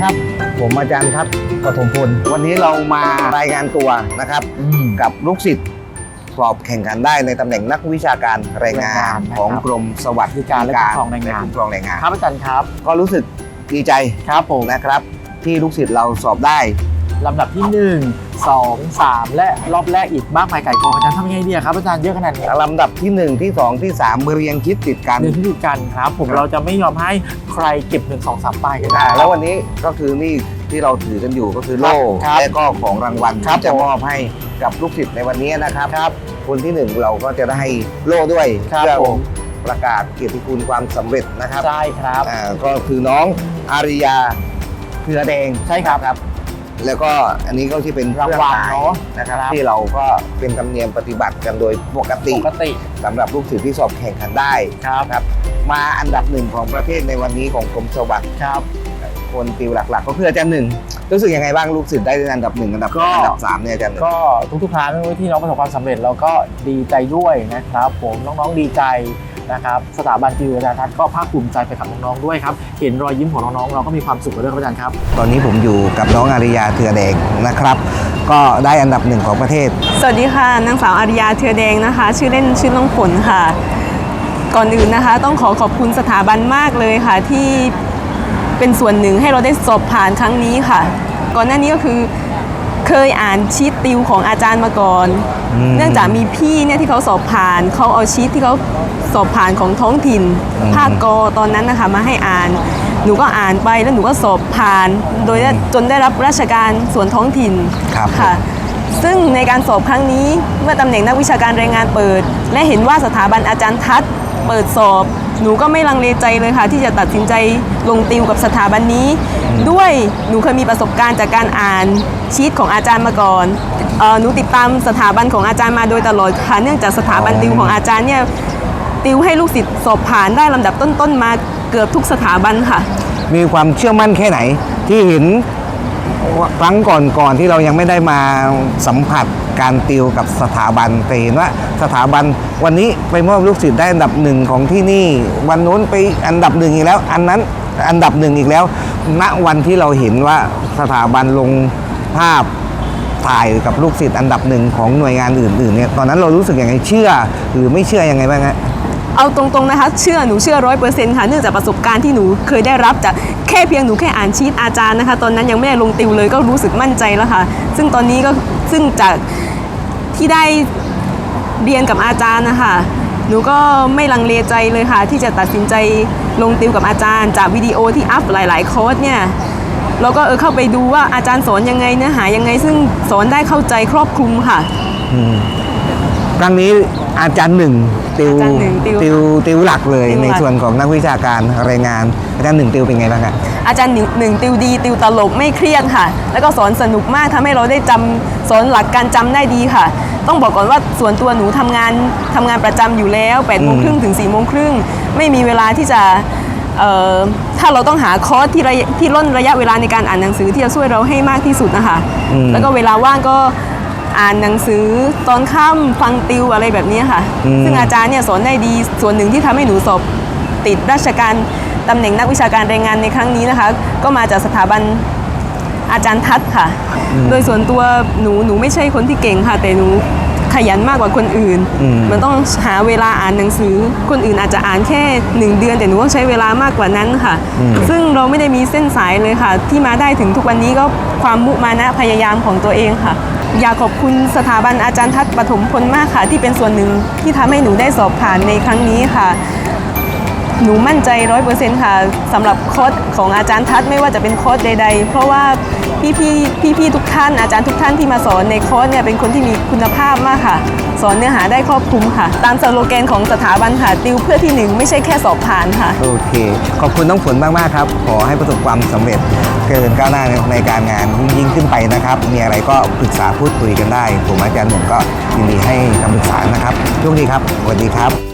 ครับ ผมอาจารย์ทัศน์ปฐมพล วันนี้เรามารายงานตัวนะครับอืมกับลูกศิษย์สอบแข่งขันได้ในตำแหน่งนักวิชาการแรงงานแรงงานนะครับของกรมสวัสดิการและคุ้มครองแรงงานและคุ้มครองแรงงานครับอาจารย์ครับ ก็รู้สึกดีใจครับผมนะครับ ที่ลูกศิษย์เราสอบได้ ลำดับที่ 1 2 3 และรอบแรกอีกมากมายไก่กองอาจารย์ทำยังไงดีอะครับอาจารย์เยอะขนาดนี้ลำดับที่ 1 ที่ 2 ที่ 3 เรียงคิดติดกันหนึ่งที่ติดกันครับผมครับเราจะไม่ยอมให้ใครเก็บหนึ่งสองสามป้ายกันอ่าแล้ววันนี้ก็คือนี่ที่เราถือกันอยู่ก็คือโล่ครับและก็ของรางวัลครับที่จะผมมอบให้กับลูกศิษย์ในวันนี้นะครับครับคนที่หนึ่งเราก็จะได้โล่ด้วยครับเพื่อผมประกาศเกียรติคุณความสำเร็จนะครับใช่ครับอ่าก็คือน้องอาริยาเพือแดงใช่ครับครับ แล้วก็อันนี้ก็ที่เป็นรางวัลคอหมยเนอะนะครับครับ ที่เราก็เป็นธรรมเนียมปฏิบัติกันโดยปกติปกติสำหรับลูกศิษย์ที่สอบแข่งขันได้ครับครับ มาอันดับหนึ่งของประเทศในวันนี้ของกรมสวัสดิ์ครับ คนติวหลักๆ ก็คืออาจารย์หนึ่งรู้สึกยังไงบ้างลูกศิษย์ได้อันดับหนึ่งอันดับสองอันดับสามเนี่ยอาจารย์หนึ่งก็ทุกๆครั้งที่น้องประสบความสำเร็จเราก็ดีใจด้วยนะครับ ผมน้องๆดีใจ นะครับสถาบันจิวอาจารย์ทัศน์ก็ภาคภูมิใจไปกับน้องๆด้วยครับเห็นรอยยิ้มของน้องๆเราก็มีความสุขกับเรื่องครับอาจารย์ครับตอนนี้ผมอยู่กับน้องอาริยาเถือแดงนะครับ ก็ได้อันดับหนึ่งของประเทศ สวัสดีค่ะนางสาวอาริยาเทือแดงนะคะ ชื่อเล่นชื่อน้องฝนค่ะ ก่อนอื่นนะคะ ต้องขอขอบคุณสถาบันมากเลยค่ะ ที่เป็นส่วนหนึ่งให้เราได้สอบผ่านครั้งนี้ค่ะ ก่อนหน้านี้ก็คือ เคยอ่านชีตติวของอาจารย์มาก่อนอืมเนื่องจากมีพี่เนี่ยที่เขาสอบผ่านเขาเอาชีตที่เขาสอบผ่านของท้องถิ่นอืมภาคกอตอนนั้นนะคะมาให้อ่าน หนูก็อ่านไปแล้วหนูก็สอบผ่าน โดยได้จนได้รับราชการส่วนท้องถิ่นครับค่ะ ซึ่งในการสอบครั้งนี้เมื่อตำแหน่งนักวิชาการแรงงานเปิด และเห็นว่าสถาบันอาจารย์ทัศน์ เปิดสอบ หนูก็ไม่ลังเลใจเลยค่ะ ที่จะตัดสินใจลงติวกับสถาบันนี้ ด้วยหนูเคยมีประสบการณ์จากการอ่านชีตของอาจารย์มาก่อนเอ่อหนูติดตามสถาบันของอาจารย์มาโดยตลอดค่ะเนื่องจากสถาบันอ๋อติวของอาจารย์เนี่ยติวให้ลูกศิษย์สอบผ่านได้ลำดับต้นๆมาเกือบทุกสถาบันค่ะ มีความเชื่อมั่นแค่ไหนที่เห็น ครั้งก่อนๆที่เรายังไม่ได้มาสัมผัสการติวกับสถาบันแต่เห็นว่าสถาบันวันนี้ไปมอบลูกศิษย์ได้อันดับหนึ่งของที่นี่ วันนู้นไปอันดับหนึ่งอีกแล้ว อันนั้นอันดับหนึ่งอีกแล้ว ณวันที่เราเห็นว่าสถาบันลงภาพถ่ายกับลูกศิษย์อันดับหนึ่งของหน่วยงานอื่นๆเนี่ยตอนนั้นเรารู้สึกยังไงเชื่อ หรือไม่เชื่อยังไงบ้างฮะ เอาตรงๆนะคะ เชื่อหนูเชื่อร้อยเปอร์เซ็นต์ค่ะ เนื่องจากประสบการณ์ที่หนูเคยได้รับจากแค่เพียงหนูแค่อ่านชีตอาจารย์นะคะ ตอนนั้นยังไม่ได้ลงติวเลยก็รู้สึกมั่นใจแล้วค่ะ ซึ่งตอนนี้ก็ซึ่งจากที่ได้เรียนกับอาจารย์นะคะหนูก็ไม่ลังเลใจเลยค่ะ ที่จะตัดสินใจลงติวกับอาจารย์ จากวิดีโอที่อัพหลาย ๆ โค้ดเนี่ยเราก็เออเข้าไปดูว่าอาจารย์สอนยังไงเนื้อหายังไง ซึ่งสอนได้เข้าใจครอบคลุมค่ะครั้งนี้ อาจารย์หนึ่งติวอาจารย์หนึ่งติวติวติวหลักเลยติวหลักในส่วนของนักวิชาการรายงาน อาจารย์หนึ่งติวเป็นไงบ้างอะอาจารย์หนึ่งหนึ่งติวดี ติวตลกไม่เครียดค่ะ แล้วก็สอนสนุกมากทำให้เราได้จำสอนหลักการจำได้ดีค่ะ ต้องบอกก่อนว่าส่วนตัวหนูทำงานทำงานประจำอยู่แล้ว8ปดโมงครึ่งถึง4ี่โมงครึ่งไม่มีเวลาที่จะเอ่อถ้าเราต้องหาคอร์สที่ระยะที่ล่นระยะเวลาในการอ่านหนังสือที่จะช่วยเราให้มากที่สุดนะคะแล้วก็เวลาว่างก็ อ่านหนังสือตอนค่ำฟังติวอะไรแบบนี้ค่ะ ซึ่งอาจารย์เนี่ยสอนได้ดีส่วนหนึ่งที่ทำให้หนูสอบติดราชการตำแหน่งนักวิชาการแรงงานในครั้งนี้นะคะ ก็มาจากสถาบันอาจารย์ทัศน์ค่ะ โดยส่วนตัวหนูหนูไม่ใช่คนที่เก่งค่ะ แต่หนูขยันมากกว่าคนอื่นอืมมันต้องหาเวลาอ่านหนังสือ คนอื่นอาจจะอ่านแค่หนึ่งเดือน แต่หนูต้องใช้เวลามากกว่านั้นค่ะ ซึ่งเราไม่ได้มีเส้นสายเลยค่ะ ที่มาได้ถึงทุกวันนี้ก็ความมุมานะพยายามของตัวเองค่ะ อยากขอบคุณสถาบันอาจารย์ทัศน์ปฐมพลมากค่ะ ที่เป็นส่วนหนึ่งที่ทำให้หนูได้สอบผ่านในครั้งนี้ค่ะ หนูมั่นใจร้อยเปอร์เซ็นต์ค่ะสำหรับโค้ดของอาจารย์ทัศน์ไม่ว่าจะเป็นโค้ดใด ๆ เพราะว่าพี่ๆพี่ๆทุกท่านอาจารย์ทุกท่านที่มาสอนในโค้ดเนี่ยเป็นคนที่มีคุณภาพมากค่ะ สอนเนื้อหาได้ครอบคลุมค่ะ ตามสโลแกนของสถาบันค่ะติวเพื่อที่หนึ่งไม่ใช่แค่สอบผ่านค่ะ โอเค ขอบคุณน้องฝนมากๆครับ ขอให้ประสบความสำเร็จเกินก้าวหน้าในการงานยิ่งขึ้นไปนะครับ มีอะไรก็ปรึกษาพูดคุยกันได้ ผมอาจารย์หนึ่งก็ยินดีให้คำปรึกษานะครับโชคดีครับสวัสดีครับ